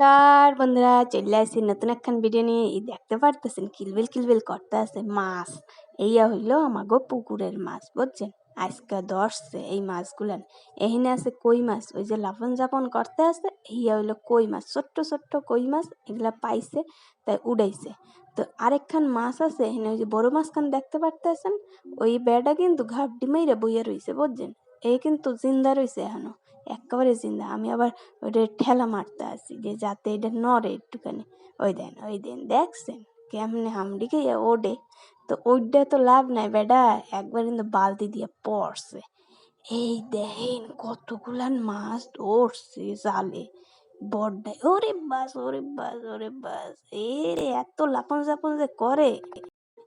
নমস্কার বন্ধুরা চলে আসছি নতুন একখান ভিডিও নিয়ে দেখতে পারতেছেন কিলবিল কিলবিল করতে আছে মাছ এইয়া হইল আমাগো পুকুরের মাছ বুঝছেন আজকে ধরছে এই মাছগুলান এখানে আছে কই মাছ ওই যে লাফন জাপন করতে আছে এইয়া হইল কই মাছ ছোট্ট ছোট্ট কই মাছ এগুলা পাইছে তাই উড়াইছে তো আরেকখান মাছ আছে এখানে ওই যে বড় মাছখান দেখতে পারতেছেন ওই বেড়া কিন্তু ঘাপডি মাইরা বইয়া রইছে বুঝছেন এই কিন্তু জিন্দা রইছে এখনও একেবারে জিন্দা। আমি আবার ওটা ঠেলা মারতে আসি যে যাতে এটা নড়ে একটুখানি। ওই দেন ওই দেন, দেখছেন কেমনে হামডিকে ওডে। তো ওইটা তো লাভ নাই বেডা, একবার কিন্তু বালতি দিয়ে পড়ছে। এই দেখেন কতগুলান মাছ ধরছে জালে। বড্ডায় ওরে বাস ওরে বাস ওরে বাস। এ রে এত লাপন জাপন যে করে।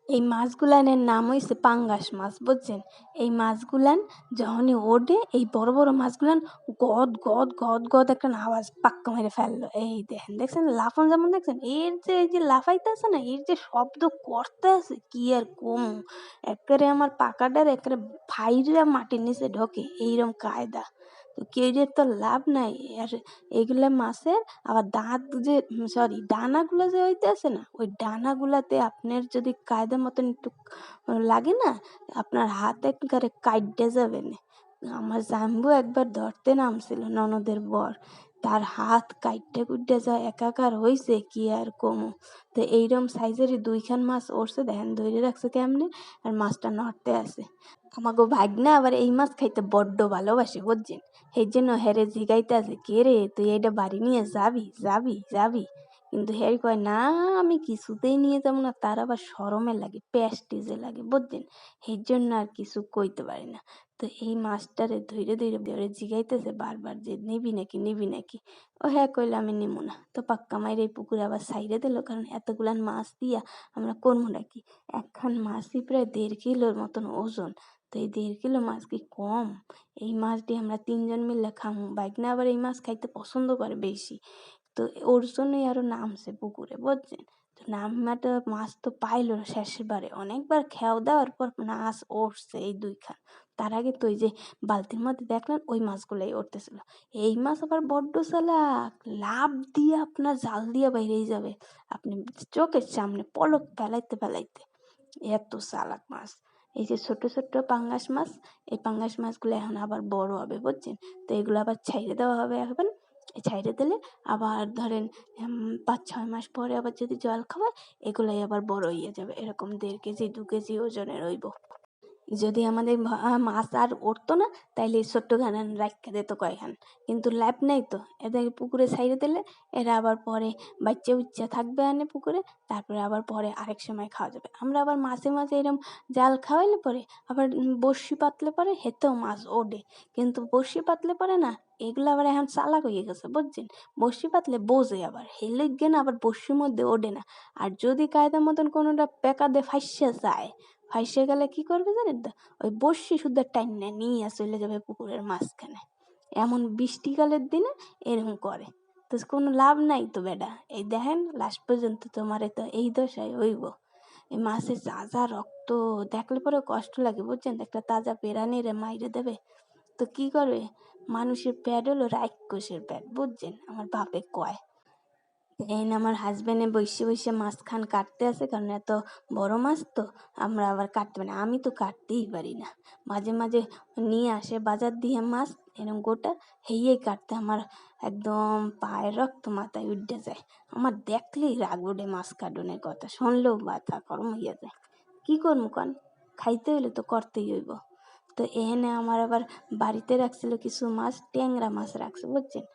এই মাছগুলানের নাম হইছে পাঙ্গাস মাছ, বুঝছেন? এই মাছগুলান যখনই ওঠে, এই বড় বড় মাছগুলান গদ গদ গদ গদ একটা আওয়াজ পাক্কা মেরে ফেলল। এই দেখেন, দেখছেন? লাফান যেমন দেখছেন? এর যে, এই যে লাফাইতে আছে না, এর যে শব্দ করতে আছে কি আর কম? একেবারে আমার পাকাটার একেবারে ফাইরা মাটির নিচে ঢোকে এইরকম কায়দা। তো তো লাভ নাই, আর এগুলা মাছের, আবার দাঁত যে সরি ডানাগুলো যে হইতে আছে না, ওই ডানাগুলাতে আপনার যদি কায়দা মতন একটু লাগে না, আপনার হাত একবারে কাইটে যাবে না। আমার জাম্বু একবার ধরতে নামছিল ননদের বর, তার হাত কাইটে কুইটে যা একাকার হইছে, কি আর কমো। তো এইরকম সাইজেরই দুইখান মাছ ওরছে, দেখেন ধরে রাখছে কেমনে, আর মাছটা নড়তে আছে আমাকে ভাগনা আবার এই মাছ খাইতে বড্ড ভালোবাসে, বুঝছেন? সেই জন্য হেরে জিগাইতে আছে, কে রে, তুই এটা বাড়ি নিয়ে যাবি যাবি যাবি? কিন্তু হ্যারি কয়, না, আমি কিছুতেই নিয়ে যাব না, তার আবার সরমে লাগে, প্যাস্টিজে লাগে, বুঝছেন? সেই জন্য আর কিছু কইতে পারি না। তো এই মাছটারে ধৈরে ধৈরে ধরে জিগাইতেছে, বারবার যে, নিবি নাকি নিবি নাকি? ও হ্যাঁ কইলে, আমি নিবো না। তো পাক্কা মাইরে এই পুকুরে আবার সাইডে দিল, কারণ এতগুলান মাছ দিয়া আমরা করব নাকি? একখান মাছই প্রায় দেড় কিলোর মতন ওজন। তো এই দেড় কিলো মাছ কি কম? এই মাছটি আমরা তিনজন মিলে খামু। বাইক না আবার এই মাছ খাইতে পছন্দ করে বেশি। তো ওর জন্যই আরও নামছে পুকুরে, বুঝছেন? তো নামাটা মাছ তো পাইলো শেষবারে। অনেকবার খেয়াও দেওয়ার পর মাছ উঠছে এই দুইখান। তার আগে তো ওই যে বালতির মধ্যে দেখলেন ওই মাছগুলাই উঠতেছিল এই মাছ আবার বড্ড চালাক। লাভ দিয়ে আপনার জাল দিয়ে বাইরেই যাবে। আপনি চোখের সামনে পলক ফেলাইতে ফেলাইতে। এত চালাক মাছ। এই যে ছোট ছোট পাঙ্গাস মাছ, এই পাঙ্গাস মাছগুলো এখন আবার বড় হবে, বুঝছেন? তো এগুলো আবার ছাইড়ে দেওয়া হবে এখন। ছাইড়ে দিলে আবার ধরেন পাঁচ, ছয় মাস পরে আবার যদি জল খাওয়ায়, এগুলাই আবার বড় হয়ে যাবে। এরকম দেড় কেজি, দু কেজি ওজনের হইব। যদি আমাদের মাছ আর উঠতো না, তাইলে এই ছোট্ট খান রাখতে দিত কয়খান কিন্তু ল্যাব নেই তো, এদের পুকুরে ছাইড়ে দিলে এরা আবার পরে বাচ্চা উচ্চা থাকবে আনে পুকুরে, তারপরে আবার পরে আরেক সময় খাওয়া যাবে। আমরা আবার মাঝে মাঝে এরকম জাল খাওয়াইলে পরে আবার বড়শি পাতলে পরে হেতেও মাছ ওঠে কিন্তু বড়শি পাতলে পরে না, এগুলো আবার এখন চালাক হয়ে গেছে, বুঝছেন? বড়শি পাতলে বোঝে আবার হেলে না আবার বড়শির মধ্যে ওঠে না। আর যদি কায়দা মতন কোনোটা পেকা দিয়ে ফাইসে যায় ফাইসে গেলে কি করবে জানেন তো? ওই বড়শি শুদ্ধ টাইনে নিয়ে চলে যাবে পুকুরের মাঝখানে। এমন বৃষ্টিকালের দিনে এরকম করে। তো কোনো লাভ নাই তো বেটা। এই দেখেন লাস্ট পর্যন্ত তোমার তো এই দশায় হইব। এই মাছের তাজা রক্ত দেখলে পরে কষ্ট লাগে, বুঝছেন? একটা তাজা পেরানি রে মাইরে দেবে। তো কি করবে? মানুষের প্যাড হলো রাক্ষসের প্যাড, বুঝছেন? আমার বাপে কয়। এই আমার হাজব্যান্ডে বসে বসে মাছ খান কাটতে আছে কারণ এত বড় মাছ তো আমরা আবার কাটতে পারি না। আমি তো কাটতেই পারি না। মাঝে মাঝে নিয়ে আসে বাজার দিয়ে মাছ এরকম গোটা হেয়েই কাটতে আমার একদম পায়ের রক্ত মাথায় উঠে যায়। আমার দেখলেই রাগ ওঠে মাছ কাটনের কথা। শুনলেও মাথা গরম হইয়া যায়। কী করব কন? খাইতে হইলে তো করতেই হইব। তো এখানে আমার আবার বাড়িতে রাখছিল কিছু মাছ, ট্যাংরা মাছ রাখছে, বুঝছেন?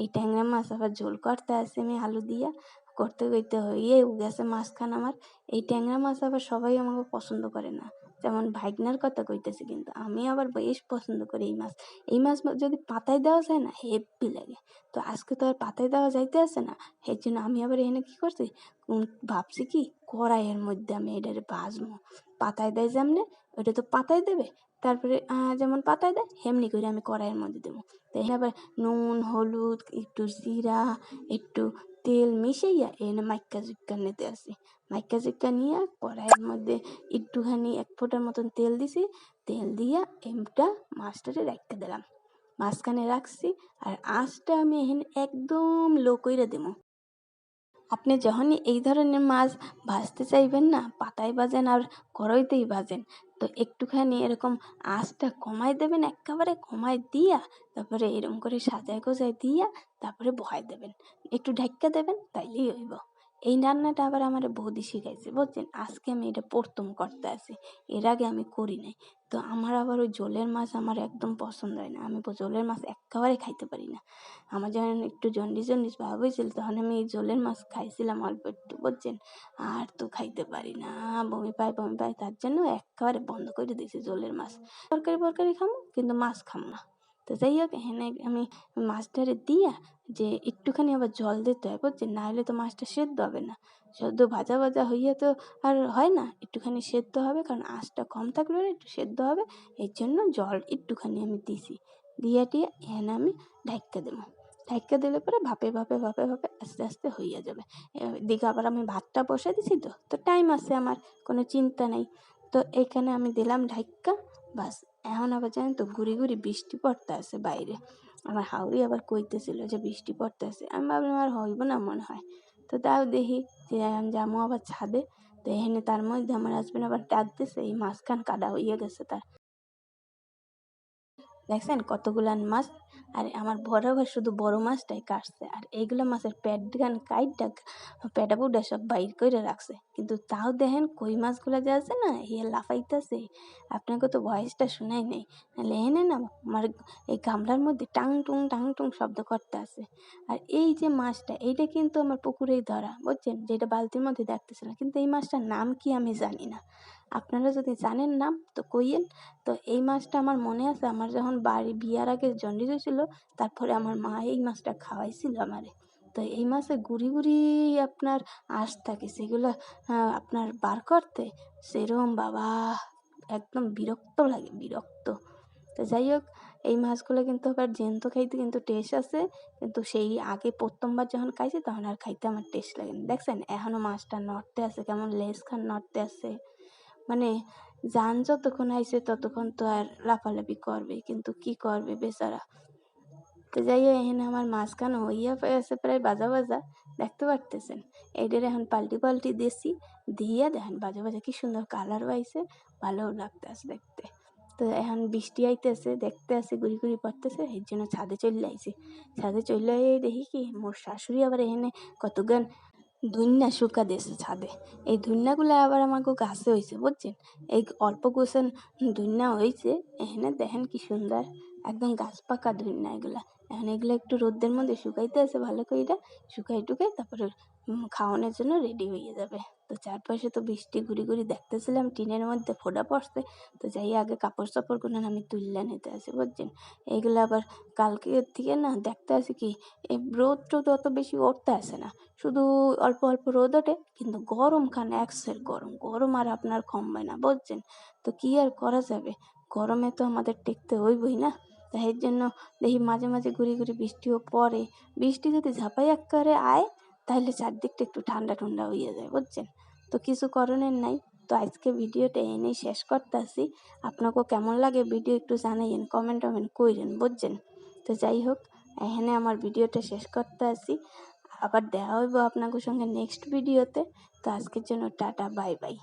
এই ট্যাংরা মাছ আবার ঝোল করতে আসে, আমি আলু দিয়া করতে করতে হয়ে গেছে মাছখান আমার। এই ট্যাংরা মাছ আবার সবাই আমাকে পছন্দ করে না। যেমন ভাইগনার কথা কইতেছে কিন্তু আমি আবার বেশ পছন্দ করি এই মাছ। এই মাছ যদি পাতায় দেওয়া যায় না, হেভি লাগে। তো আজকে তো আর পাতায় দেওয়া যাইতে আসে না এর জন্য আমি আবার এখানে কি করছি? ভাবছি কি, কড়াইয়ের মধ্যে আমি এটারে ভাজবো। পাতায় দেয় যেমনে ওটা তো পাতায় দেবে। তারপরে যেমন পাতায় দেয় সেমনি করে আমি কড়াইয়ের মধ্যে দেবো। তো এখানে আবার নুন, হলুদ, একটু জিরা, একটু তেল মিশাইয়া এনে মাইকা জুক্কা নিতে আসি। মাইকা জুক্কা নিয়ে কড়াইয়ের মধ্যে একটুখানি এক ফোঁটার মতন তেল দিছি। তেল দিয়া এমটা মাছটারে রাখতে দিলাম। মাঝখানে রাখছি আর আঁচটা আমি এখানে একদম লো কইরা দেবো। আপনি যখনই এই ধরনের মাছ ভাজতে চাইবেন না, পাতায় বাজেন আর কড়াইতেই বাজেন তো একটুখানি এরকম আঁচটা কমাই দেবেন, একেবারে কমাই দিয়া, তারপরে এরকম করে সাজায় গোজায় দিয়া, তারপরে বহাই দেবেন। একটু ঢাক্কা দেবেন, তাইলেই হইব। এই রান্নাটা আবার আমার বৌদি শিখাইছে, বুঝছেন? আজকে আমি এটা প্রথম করতে আছি, এর আগে আমি করি নাই। তো আমার আবার ওই জলের মাছ আমার একদম পছন্দ হয় না, আমি জলের মাছ একেবারে খাইতে পারি না। আমার যখন একটু জন্ডিস জন্ডিস ভাব হয়েছিল তখন আমি এই জলের মাছ খাইছিলাম অল্প একটু, বুঝছেন? আর তো খাইতে পারি না, বমি পাই বমি পাই তার জন্য একেবারে বন্ধ করে দিয়েছি জলের মাছ। তরকারি ফরকারি খামো, কিন্তু মাছ খাম না। তো যাই হোক, এখানে আমি মাছটারে দিয়া যে একটুখানি আবার জল দিতে হয় বুঝছেন না হলে তো মাছটা সেদ্ধ হবে না। সেদ্ধ ভাজা ভাজা হইয়া তো আর হয় না, একটুখানি সেদ্ধ হবে, কারণ আঁচটা কম থাকলে একটু সেদ্ধ হবে, এর জন্য জল একটুখানি আমি দিছি। দিয়ে টিয়ে এখানে আমি ঢাক্কা দেবো। ঢাক্কা দিলে পরে ভাপে ভাপে ভাপে ভাপে আস্তে আস্তে হইয়া যাবে। এদিকে আবার আমি ভাতটা বসে দিছি তো তো টাইম আছে আমার, কোনো চিন্তা নেই। তো এখানে আমি দিলাম ঢাক্কা বাস। এখন আবার জানেন তো, ঘুরি ঘুরি বৃষ্টি পড়তে আসে বাইরে। আমার হাউরি আবার কইতেছিল যে বৃষ্টি পড়তে আসে আমি ভাবলাম, আর হইব না মনে হয়। তো তাও দেখি যে যাব আবার ছাদে, তো এখানে তার মধ্যে আমার হাজব্যান্ড আবার ডাকতেছে, এই মাঝখান কাদা হইয়া গেছে তার। দেখছেন কতগুলান মাছ? আর আমার বরাবর শুধু বড় মাছটাই কাটছে। আর এইগুলো মাছের পেট গান কাইটটা পেটা পুডা সব বাইর করে রাখছে। কিন্তু তাও দেখেন কই মাছগুলো যে আছে না হিয়ে লাফাইতেছে। আপনাকে তো ভয়েসটা শোনাই নেই। এনে না আমার এই গামলার মধ্যে টাং টুং টাং টুং শব্দ করতে আছে আর এই যে মাছটা, এইটা কিন্তু আমার পুকুরেই ধরা, বুঝছেন? যেটা বালতির মধ্যে দেখতেছিলাম। কিন্তু এই মাছটার নাম কি আমি জানি না। আপনারা যদি জানেন নাম, তো কইয়েন। তো এই মাছটা আমার মনে আছে, আমার যখন বাড়ি বিয়ার আগে জন্ডিস হয়েছিল, তারপরে আমার মা এই মাছটা খাওয়াইছিল আমারে। তো এই মাছে গুড়ি গুড়ি আপনার আঁশ থাকে, সেগুলো আপনার বার করতে সেরম বাবা, একদম বিরক্ত লাগে, বিরক্ত। তো যাই হোক, এই মাছগুলো কিন্তু আবার জ্যান্ত খাইতে কিন্তু টেস্ট আছে, কিন্তু সেই আগে প্রথমবার যখন খাইছি, তখন আর খাইতে আমার টেস্ট লাগে না। দেখছেন এখনও মাছটা নড়তে আছে, কেমন লেজ খান নড়তে আছে। মানে যান যতক্ষণ আইছে ততক্ষণ তো আর লাফালাফি করবে, কিন্তু কি করবে বেচারা? তো যাই এখানে আমার মাঝখানে হইয়া আছে প্রায় বাজা বাজা, দেখতে পারতেছেন? এইটার এখন পাল্টি পাল্টি দিয়েছি দিয়ে দেখেন বাজা বাজা কি সুন্দর কালার পাইছে ভালোও লাগতেছে দেখতে। তো এখন বৃষ্টি আইতেছে, দেখতে আসে ঘুরি ঘুরি পড়তেছে, এর জন্য ছাদে চলে আইছি। ছাদে চলে দেখি কি, মোর শাশুড়ি আবার এখানে কত ধুন্না শুকা দেশে ছাদে। এই ধুন্যাগুলো আবার আমাকে গাছে হয়েছে বুঝছেন? এই অল্প কুসন ধুন্যা হয়েছে এখানে দেখেন কি সুন্দর। একদম গাছ পাকা ধুন্যা এগুলা। এখন এগুলো একটু রোদ্রের মধ্যে শুকাইতে আছে ভালো করে এটা শুকাই টুকাই তারপরে খাওয়ানোর জন্য রেডি হয়ে যাবে। তো চারপাশে তো বৃষ্টি ঘুরি ঘুরি দেখতেছিলাম, টিনের মধ্যে ফোটা পড়ছে। তো যাই আগে কাপড় চাপড়গুলো আমি তুললে নিতে আসি, বুঝছেন? এইগুলো আবার কালকে থেকে না দেখতে আসি কি, এই রোদ টোদ অত বেশি উঠতে আসে না। শুধু অল্প অল্প রোদ ওঠে, কিন্তু গরম খান একসের গরম। গরম আর আপনার কমবে না, বুঝছেন? তো কি আর করা যাবে? গরমে তো আমাদের টেকতে হইবই না। তাই জন্য দেখি মাঝে মাঝে ঘুরি ঘুরি বৃষ্টিও পড়ে। বৃষ্টি যদি ঝাঁপাই আকারে আয় তাহলে চারদিকটা একটু ঠান্ডা ঠান্ডা হয়ে যায়, বুঝছেন? তো কিছু করণের নাই। তো আজকে ভিডিওটা এনেই শেষ করতেছি। আপনাকেও কেমন লাগে ভিডিও একটু জানাইন কমেন্ট টমেন্ট কইরেন, বুঝছেন? তো যাই হোক, এখানে আমার ভিডিওটা শেষ করতে আসি আবার দেখা হইব আপনাদের সঙ্গে নেক্সট ভিডিওতে। তো আজকের জন্য টাটা, বাই বাই।